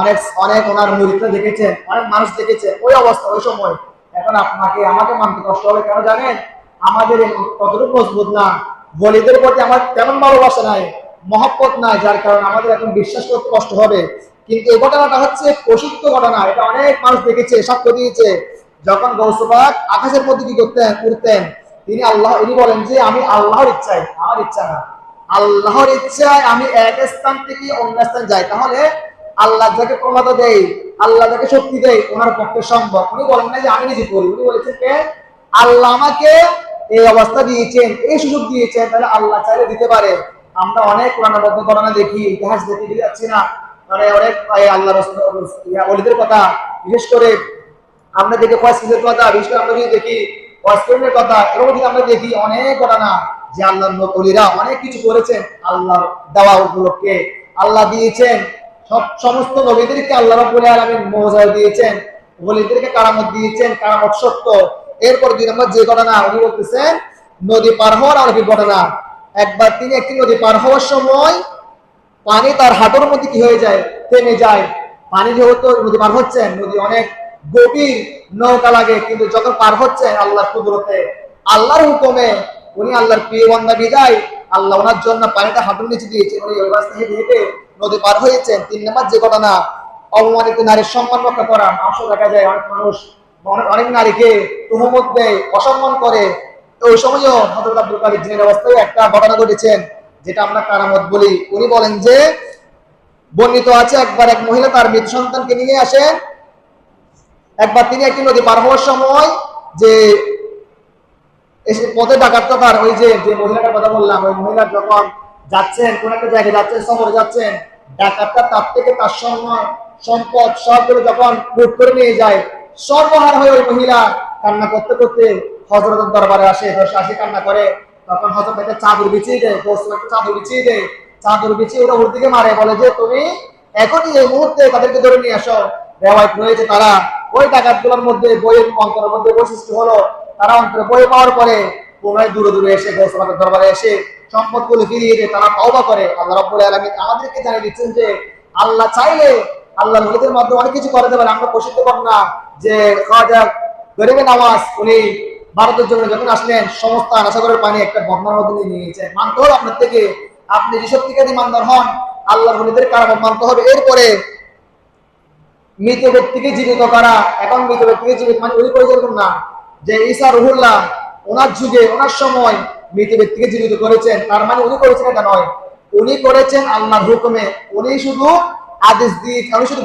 অনেক অনেক ওনার মুরিদরা দেখেছেন অনেক মানুষ দেখেছে ওই অবস্থা, ওই সময়। এখন আপনাকে, আমাকে মানতে কষ্ট হবে, কেন জানেন? আমাদের কতটুকু মজবুত না। বলিদের প্রতি আমার তেমন ভালোবাসা নাই, মহব্বত নাই, যার কারণে আমাদের এখন বিশ্বাস করতে কষ্ট হবে। কিন্তু এই ঘটনাটা হচ্ছে প্রসিদ্ধ ঘটনা, এটা অনেক মানুষ দেখেছে সাক্ষ্য দিয়েছে যখন গৌসবাগ আকাশের মধ্যে কি করতেন উঠতেন তিনি আল্লাহ, ইনি বলেন যে, আমি আল্লাহর ইচ্ছায়, আমার ইচ্ছা না। আল্লাহর ইচ্ছায় আমি এক স্থান থেকে অন্য স্থান যাই। তাহলে আল্লাহ যাকে ক্ষমতা দেয়, আল্লাহ যাকে শক্তি দেয় ওনার পক্ষে সম্ভব। উনি বলেন না যে আমি নিজে করি। উনি বলেছেন কে আল্লাহ আমাকে এই অবস্থা দিয়েছেন, এই সুযোগ দিয়েছেন, তাহলে আল্লাহ চাইলে দিতে পারে। আমরা অনেক পুরাণবদ্ধ ঘটনা দেখি, ইতিহাস দেখি দেখে যাচ্ছি না। মানে অনেক আল্লাহ অলিদের কথা। বিশেষ করে আমরা দেখি ফয়েসের কথা, বিশেষ করে আমরা যদি দেখি ফয়েসের কথা, এরকম যদি আমরা দেখি অনেক ঘটনা যে আল্লাহর নকলিরা অনেক কিছু করেছেন আল্লাহর দেওয়া উপলক্ষে। আল্লাহ দিয়েছেন সব সমস্ত নবীদেরকে আল্লাহ রাব্বুল আলামিন মৌজা দিয়েছেন, ওলিদেরকে কারামত দিয়েছেন, কারামত সত্য। এরপর দুই নম্বর যে ঘটনা উনি বলতেছেন, নদী পার হওয়ার আর কি ঘটনা। একবার তিনি একটি নদী পার হওয়ার সময় পানি তার হাঁটুর মধ্যে কি হয়ে যায়? থেমে যায়। পানি যেহেতু নদী পার হচ্ছেন নদী অনেক গভীর নৌকা লাগে, কিন্তু যখন পার হচ্ছেন আল্লাহর কুদরতে, আল্লাহর হুকুমে উনি আল্লাহর প্রিয় বন্ধা বিদায়, আল্লাহ ওনার জন্য পানিটা হাঁটুর নিচে দিয়েছে উনি ওই রাস্তা হেঁটে হেঁটে নদী পার হয়েছেন। তিন নম্বর যে ঘটনা অবমানিত নারীর সম্মান রক্ষা করা। মাংস দেখা যায় অনেক মানুষ, অনেক নারীকে তুহমত দেয়, অসম্মান করে। ওই সময়ও হজরত আব্দুল কাদের জিনের অবস্থায় একটা ঘটনা ঘটেছেন, যেটা আমরা কারামত বলি। উনি বলেন যে, বর্ণিত আছে, একবার এক মহিলা তার মৃত সন্তানকে নিয়ে আসেন। একবার তিনি একটি নদী পার হওয়ার সময় যে পথে ডাকাতটা তার ওই যে যে মহিলাটার কথা বললাম, ওই মহিলা যখন যাচ্ছেন, কোন একটা জায়গায় যাচ্ছেন শহরে যাচ্ছেন, ডাকাতটা তার থেকে তার সম্মান, সম্পদ, সবগুলো যখন লুট করে নিয়ে যায়, সর্বহার হয়ে ওই মহিলা কান্না করতে করতে হজরতের দরবারে আসে আসে কান্না করে। তখন হজরত একটা চাদর বিছিয়ে দেয় বস্তু একটা চাদর বিছিয়ে দেয়। চাদর বিছিয়ে ওরা ওর দিকে মারে, বলে যে, তুমি এখনই এই মুহূর্তে তাদেরকে ধরে নিয়ে আসো। রেওয়ায়ত রয়েছে তারা ওই ডাকাতগুলোর মধ্যে, বইয়ের অন্তরের মধ্যে বৈশিষ্ট্য হলো, তারা অন্তরে বই পাওয়ার পরে পুনরায় দূরে দূরে এসে গৌসবাদের দরবারে এসে সম্পদগুলো ফিরিয়ে দিয়ে তারা তওবা করে। আল্লাহ রাব্বুল আলামিন আমাদেরকে জানিয়ে দিচ্ছেন যে, আল্লাহ চাইলে আল্লাহ নবীদের মাধ্যমে অনেক কিছু করে দেবেন, আমরা প্রসিদ্ধ করব না। যে খাজা গরিবে নামাজ, উনি ভারতের জন্য যখন আসলেন, সমস্ত আনাসাগরের পানি একটা বন্যার মধ্যে নিয়ে নিয়েছে। মানতে হবে আপনার থেকে, আপনি যে সত্যিকারী মানদার হন, আল্লাহর নবীদের কারণে মানতে হবে। এরপরে মৃত ব্যক্তিকে জীবিত করা, এখন মৃত ব্যক্তিকে জীবিত মানে উনি করে যেরকম না। যে ঈসা রহুল্লাহ, ওনার যুগে, ওনার সময় মৃত ব্যক্তিকে জীবিত করেছেন, তার মানে উনি করেছেন এটা নয়। উনি করেছেন আল্লাহর হুকুমে। উনি শুধু আদেশ দিয়ে উনি শুধু